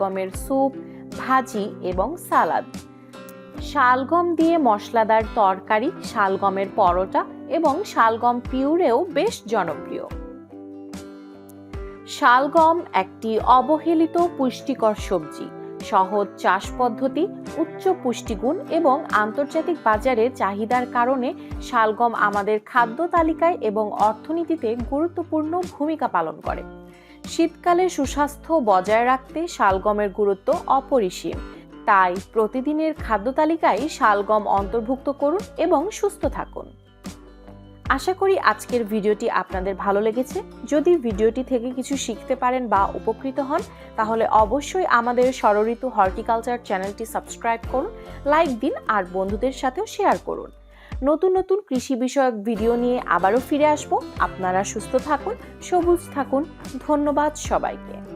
গমের স্যুপ, ভাজি এবং সালাদ। শালগম দিয়ে মশলাদার তরকারি, শালগমের পরোটা এবং শালগম পিউরেও বেশ জনপ্রিয়। শালগম একটি অবহেলিত পুষ্টিকর সবজি, সহজ চাষ পদ্ধতি, উচ্চ পুষ্টিগুণ এবং আন্তর্জাতিক বাজারে চাহিদার কারণে শালগম আমাদের খাদ্য তালিকায় এবং অর্থনীতিতে গুরুত্বপূর্ণ ভূমিকা পালন করে। শীতকালে সুস্বাস্থ্য বজায় রাখতে শালগমের গুরুত্ব অপরিসীম। তাই প্রতিদিনের খাদ্য তালিকায় শালগম অন্তর্ভুক্ত করুন এবং সুস্থ থাকুন। আশা করি আজকের ভিডিওটি আপনাদের ভালো লেগেছে। যদি ভিডিওটি থেকে কিছু শিখতে পারেন বা উপকৃত হন, তাহলে অবশ্যই আমাদের সরঋতু হর্টিকালচার চ্যানেলটি সাবস্ক্রাইব করুন, লাইক দিন, আর বন্ধুদের সাথেও শেয়ার করুন। নতুন নতুন কৃষি বিষয়ক ভিডিও নিয়ে আবারও ফিরে আসব। আপনারা সুস্থ থাকুন, সবুজ থাকুন। ধন্যবাদ সবাইকে।